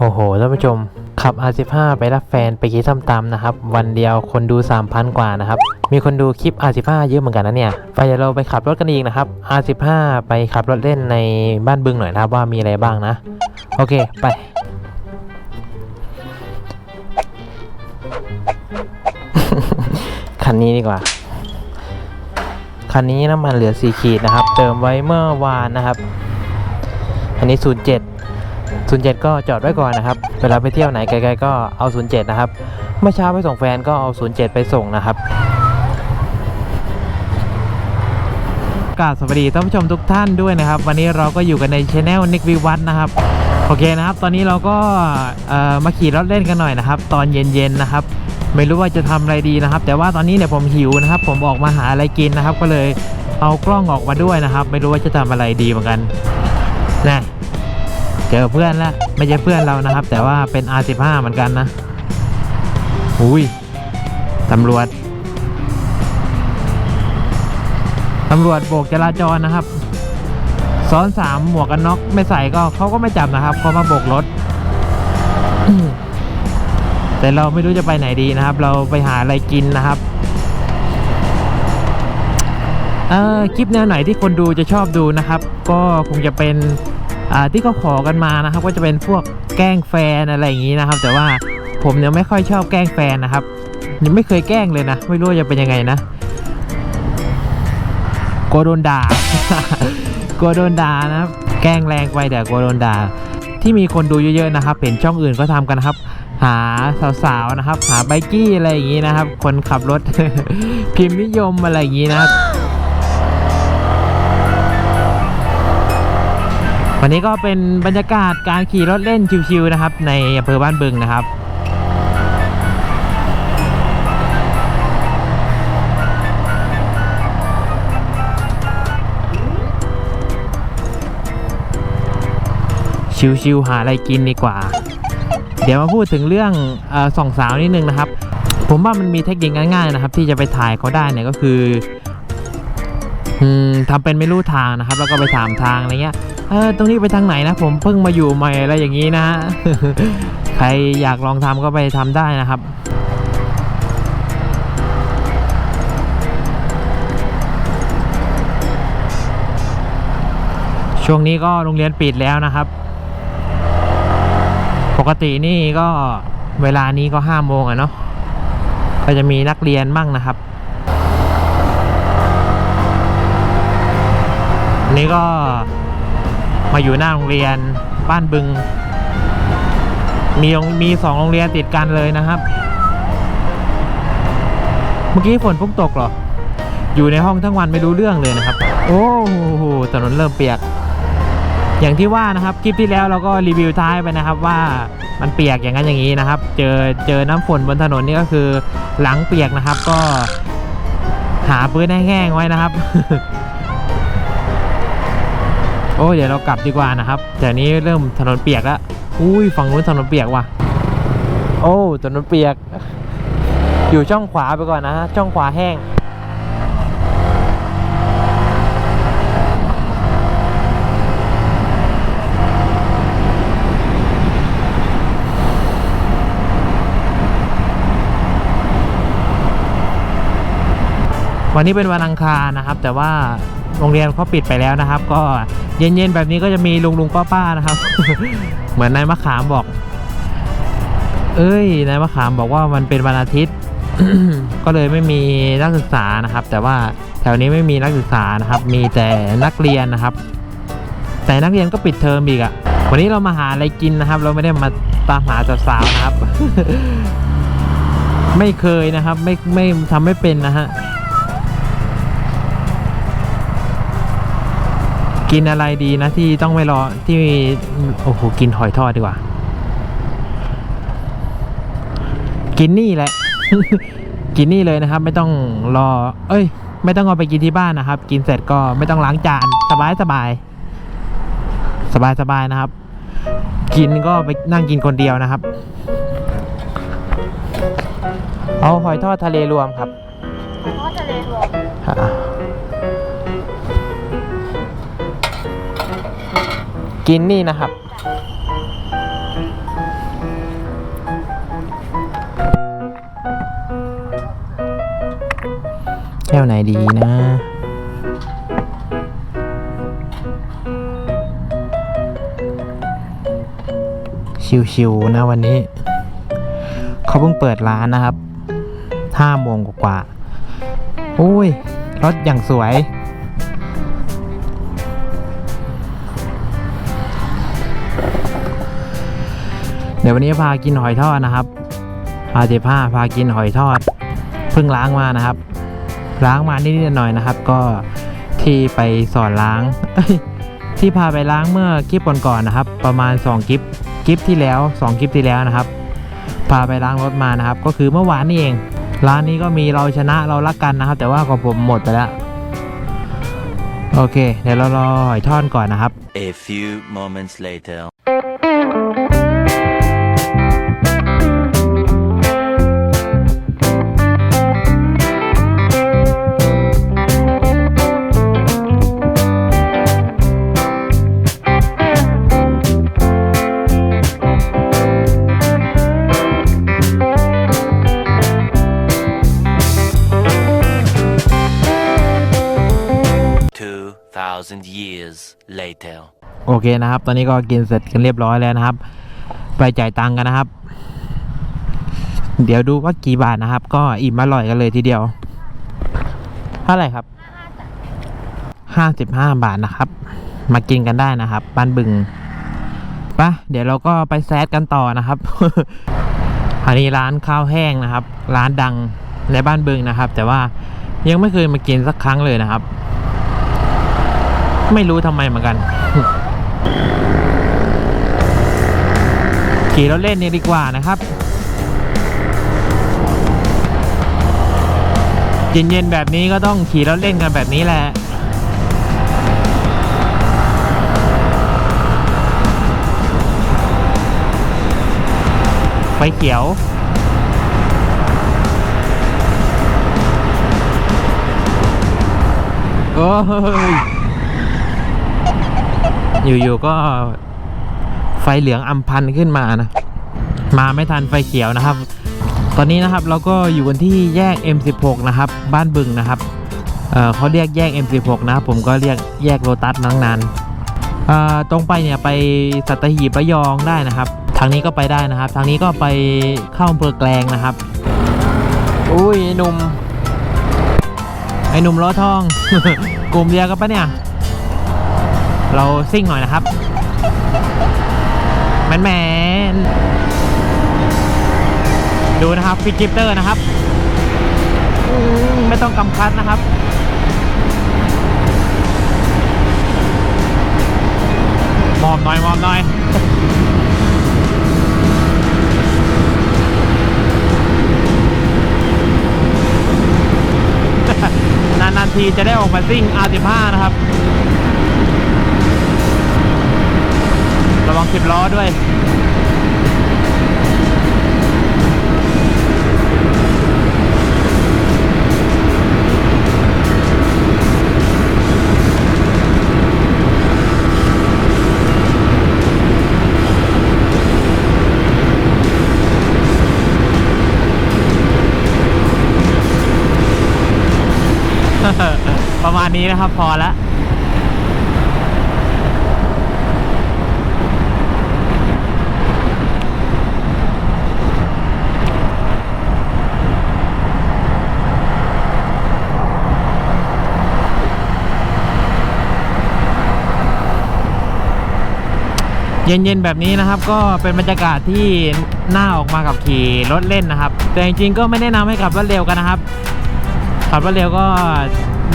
โอ้โหท่านผู้ชมขับ R15 ไปรับแฟนไปกินส้มตำนะครับ วันเดียวคนดู 3,000 กว่านะครับ มีคนดูคลิป R15 เยอะเหมือนกันนะเนี่ยไปเดี๋ยวเราไปขับรถกันอีกนะครับ R15 ไปขับรถเล่นในบ้านบึงหน่อยนะครับว่ามีอะไรบ้างนะ โอเคไปคันนี้ดีกว่า คันนี้น้ำมันเหลือ 4 ขีดนะครับ เติมไว้เมื่อวานนะครับ อันนี้ 07 07 ก็จอดไว้ก่อนนะครับ เวลาไปเที่ยวไหนไกลๆก็เอา 07 นะครับ เมื่อเช้าไปส่งแฟนก็เอา 07 ไปส่งนะครับกราบสวัสดีท่านผู้ชมทุกท่านด้วยนะครับ วันนี้เราก็อยู่กันในช anel นิกวิวัฒน์นะครับโอเคนะครับ ตอนนี้เราก็มาขี่รถเล่นกันหน่อยนะครับ ตอนเย็นๆนะครับ ไม่รู้ว่าจะทำอะไรดีนะครับ แต่ว่าตอนนี้เนี่ยผมหิวนะครับ ผมออกมาหาอะไรกินนะครับ ก็เลยเอากล้องออกมาด้วยนะครับ ไม่รู้ว่าจะทำอะไรดีเหมือนกันนะ เจอเพื่อนแล้วไม่ใช่เพื่อนเรานะครับ แต่ว่าเป็น R15 เหมือนกันนะอุ้ยตำรวจตำรวจโบกจราจรนะครับ ซ้อนสามหมวกกันน็อกไม่ใส่ก็เขาก็ไม่จับนะครับเขามาโบกรถแต่เราไม่รู้จะไปไหนดีนะครับ เราไปหาอะไรกินนะครับเออคลิปแนวไหนที่คนดูจะชอบดูนะครับ ก็คงจะเป็น ที่เขาขอกันมานะครับ ก็จะเป็นพวกแกล้งแฟนอะไรอย่างนี้นะครับ แต่ว่าผมเนี่ยไม่ค่อยชอบแกล้งแฟนนะครับยังไม่เคยแกล้งเลยนะ ไม่รู้จะเป็นยังไงนะกลัวโดนด่ากลัวโดนด่านะครับแกล้งแรงไปแต่กลัวโดนด่าที่มีคนดูเยอะๆนะครับ เห็นช่องอื่นก็ทำกันนะครับ หาสาวๆนะครับ หาไบกี้อะไรอย่างนี้นะครับ คนขับรถ พิมพ์นิยมอะไรอย่างนี้นะครับ วันนี้ก็เป็นบรรยากาศการขี่รถเล่นชิวๆนะครับ ในอำเภอบ้านบึงนะครับชิวๆหาอะไรกินดีกว่า เดี๋ยวมาพูดถึงเรื่องอสองสาวนิดนึงนะครับ ผมว่ามันมีเทคนิคง่ายๆนะครับ ที่จะไปถ่ายเขาได้เนี่ยก็คืออืมทำเป็นไม่รู้ทางนะครับ แล้วก็ไปถามทางอะไรเงี้ย เออตรงนี้ไปทางไหนนะ ผมเพิ่งมาอยู่ใหม่อะไรอย่างนี้นะ ใครอยากลองทำก็ไปทำได้นะครับช่วงนี้ก็โรงเรียนปิดแล้วนะครับ ปกตินี่ก็เวลานี้ก็ห้าโมงอะเนาะ ก็จะมีนักเรียนมั่งนะครับนนี้ก็ มาอยู่หน้าโรงเรียนบ้านบึง มีมีสองโรงเรียนติดกันเลยนะครับ เมื่อกี้ฝนพุ่งตกเหรอ อยู่ในห้องทั้งวันไม่รู้เรื่องเลยนะครับ โอ้โหถนนเริ่มเปียก อย่างที่ว่านะครับคลิปที่แล้วเราก็รีวิวท้ายไปนะครับว่ามันเปียกอย่างนั้นอย่างนี้นะครับ เจอเจอน้ำฝนบนถนนนี่ก็คือหลังเปียกนะครับ ก็หาพื้นแห้งๆไว้นะครับ โอ้เดี๋ยวเรากลับดีกว่านะครับแต่นี้เริ่มถนนเปียกแล้วอุ้ยฝั่งนู้นถนนเปียกว่ะ โอ้ถนนเปียก อยู่ช่องขวาไปก่อนนะฮะช่องขวาแห้งวันนี้เป็นวันอังคารนะครับ แต่ว่า โรงเรียนเขาปิดไปแล้วนะครับ ก็เย็นๆแบบนี้ก็จะมีลุงลุงป้าป้าๆนะครับ เหมือนนายมะขามบอก เอ้ยนายมะขามบอกว่ามันเป็นวันอาทิตย์ ก็เลยไม่มีนักศึกษานะครับ แต่ว่าแถวนี้ไม่มีนักศึกษานะครับ มีแต่นักเรียนนะครับ แต่นักเรียนก็ปิดเทอมอีกอะวันนี้เรามาหาอะไรกินนะครับ เราไม่ได้มาตามหาสาวๆนะครับ ไม่เคยนะครับ ไม่ไม่ทำไม่เป็นนะฮะ กินอะไรดีนะที่ต้องไม่รอที่โอ้โหกินหอยทอดดีกว่า กินนี่แหละ กินนี่เลยนะครับ ไม่ต้องรอ เอ้ย ไม่ต้องเอาไปกินที่บ้านนะครับ กินเสร็จก็ไม่ต้องล้างจานสบายสบาย สบายสบายนะครับ กินก็ไปนั่งกินคนเดียวนะครับ เอาหอยทอดทะเลรวมครับทอดทะเลรวม กินนี่นะครับ แก้วไหนดีนะชิวๆนะวันนี้ เขาเพิ่งเปิดร้านนะครับห้าโมงกว่าอุ้ย รถอย่างสวย ดี๋ยววันนี้พากินหอยทอดนะครับพาเจผ้าพากินหอยทอด เพิ่งล้างมานะครับ ล้างมานิดๆหน่อยๆนะครับ ก็ที่ไปสอนล้าง ที่พาไปล้างเมื่อคลิปก่อนๆนะครับ ประมาณ2คลิปคลิปที่แล้ว2คลิปที่แล้วนะครับ พาไปล้างรถมานะครับ ก็คือเมื่อวานนี่เอง ร้านนี้ก็มีเราชนะเรารักกันนะครับ แต่ว่าของผมหมดไปแล้วโอเค เดี๋ยวเรารอหอยทอดก่อนนะครับ A few moments later. 2,000 years later. โอเคนะครับ ตอนนี้ก็กินเสร็จกันเรียบร้อยแล้วนะครับ ไปจ่ายตังค์กันนะครับ เดี๋ยวดูว่ากี่บาทนะครับ ก็อิ่มอร่อยกันเลยทีเดียวเท่าไหร่ครับห้าสิบห้าบาทนะครับ มากินกันได้นะครับ บ้านบึงปะเดี๋ยวเราก็ไปแซดกันต่อนะครับอันนี้ร้านข้าวแห้งนะครับ ร้านดังในบ้านบึงนะครับ แต่ว่ายังไม่เคยมากินสักครั้งเลยนะครับ ไม่รู้ทำไมเหมือนกัน ขี่รถเล่นนี่ดีกว่านะครับเย็นๆแบบนี้ก็ต้องขี่รถเล่นกันแบบนี้แหละไฟเขียว โอ้ย อยู่ๆก็ไฟเหลืองอำพันขึ้นมานะ มาไม่ทันไฟเขียวนะครับ ตอนนี้นะครับเราก็อยู่กันที่แยก M16 นะครับ บ้านบึงนะครับเเขาเรียกแยก M16 นะครับผมก็เรียกแยกโลตัสตั้งนานตรงไปเนี่ยไปสัตหีบระยองได้นะครับ ทางนี้ก็ไปได้นะครับ ทางนี้ก็ไปเข้าอำเภอแกลงนะครับ อุ้ยไอ้หนุ่มไอ้หนุ่มล้อทอง กลุ่มเดียวกันปะเนี่ย เราซิ่งหน่อยนะครับ แมนแมนดูนะครับฟิกกิปเตอร์นะครับไม่ต้องกำคัดนะครับมอมหน่อยมอมหน่อยนานๆทีจะได้ออกมาซิ่ง R15 นะครับ สิบล้อด้วยประมาณนี้นะครับพอแล้ว เย็นๆแบบนี้นะครับก็เป็นบรรยากาศที่น่าออกมากับขี่รถเล่นนะครับ แต่จริงๆก็ไม่แนะนำให้ขับรถเร็วกันนะครับ ขับรถเร็วก็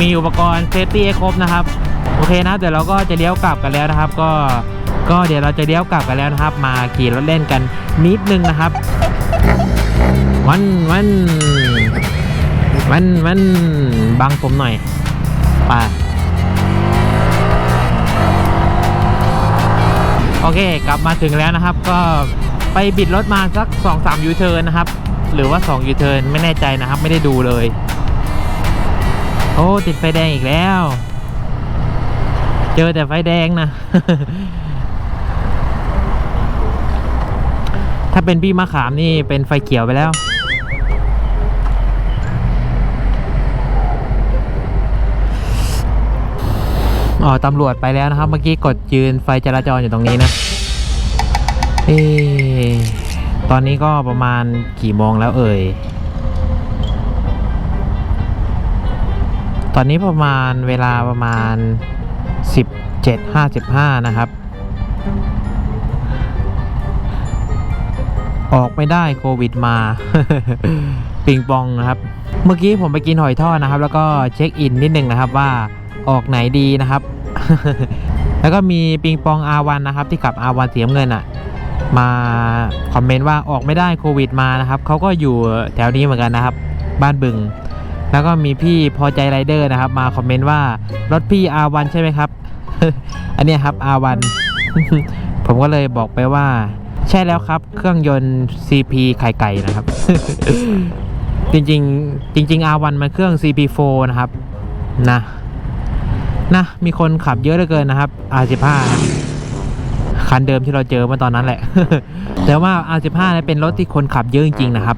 มีอุปกรณ์เซฟตี้ครบนะครับ โอเคนะเดี๋ยวเราก็จะเลี้ยวกลับกันแล้วนะครับ ก็ก็เดี๋ยวเราจะเลี้ยวกลับกันแล้วนะครับ มาขี่รถเล่นกันนิดนึงนะครับ วันวันวันวันบังผมหน่อยไป โอเค กลับมาถึงแล้วนะครับ ก็ไปบิดรถมาสัก 2 3ยูเทิร์นนะครับ หรือว่า2ยูเทิร์นไม่แน่ใจนะครับ ไม่ได้ดูเลย โอ้ติดไฟแดงอีกแล้ว เจอแต่ไฟแดงนะ ถ้าเป็นพี่มะขามนี่เป็นไฟเขียวไปแล้ว อ๋อตำรวจไปแล้วนะครับ เมื่อกี้กดยืนไฟจราจรอยู่ตรงนี้นะเอ๊ตอนนี้ก็ประมาณกี่โมงแล้วเอ่ย ตอนนี้ประมาณเวลาประมาณ 17.55 นะครับ ออกไม่ได้โควิดมา ปิงปองนะครับ เมื่อกี้ผมไปกินหอยทอดนะครับ แล้วก็เช็คอินนิดนึงนะครับว่าออกไหนดีนะครับ แล้วก็มีปิงปองอาวันนะครับ ที่ขับอาวันเสีน้ำเงินอะ มาคอมเมนต์ว่าออกไม่ได้โควิดมานะครับเขาก็อยู่แถวนี้เหมือนกันนะครับ บ้านบึง แล้วก็มีพี่พอใจไรเดอร์นะครับ มาคอมเมนต์ว่ารถพี่อาวันใช่ไหมครับ อันนี้ครับอาวันผมก็เลยบอกไปว่า ใช่แล้วครับ เครื่องยนต์ CP ไข่ไก่นะครับ จริงๆ จริง ๆ R1 มันเครื่อง CP4 นะครับ นะ นะมีคนขับเยอะเหลือเกินนะครับ R15 คันเดิมที่เราเจอเมื่อตอนนั้นแหละ แต่ว่า R15 เนี่ยเป็นรถที่คนขับเยอะจริงๆนะครับ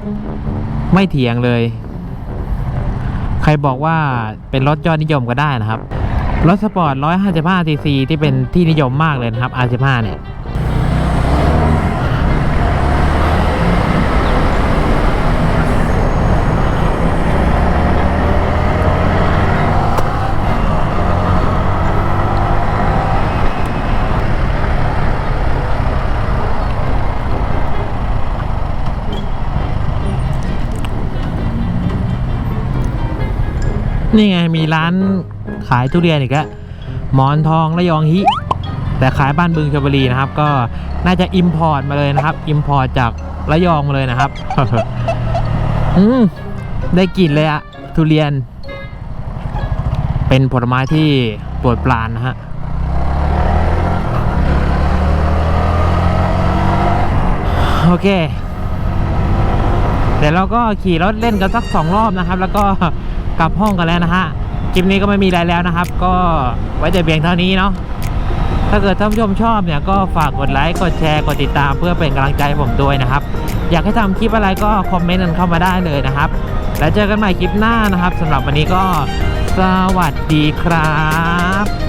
ไม่เถียงเลย ใครบอกว่าเป็นรถยอดนิยมก็ได้นะครับ รถสปอร์ต155 cc ที่เป็นที่นิยมมากเลยนะครับ R15 เนี่ย มีร้านขายทุเรียนอีกแล้วหมอนทองระยองฮิ แต่ขายบ้านบึงชลบุรีนะครับ ก็น่าจะอิมพอร์ตมาเลยนะครับอิมพอร์ตจากระยองมาเลยนะครับ อืมได้กลิ่นเลยอะทุเรียน เป็นผลไม้ที่โปรดปรานนะฮะโอเคเดี๋ยวเราก็ขี่รถเล่นกันสักสองรอบนะครับ แล้วก็กลับห้องกันแล้วนะฮะ คลิปนี้ก็ไม่มีอะไรแล้วนะครับ ก็ไว้แต่เพียงเท่านี้เนาะถ้าเกิดท่านผู้ชมชอบเนี่ยก็ฝากกดไลค์กดแชร์กดติดตามเพื่อเป็นกำลังใจผมด้วยนะครับ อยากให้ทำคลิปอะไรก็คอมเมนต์กันเข้ามาได้เลยนะครับ แล้วเจอกันใหม่คลิปหน้านะครับสำหรับวันนี้ก็สวัสดีครับ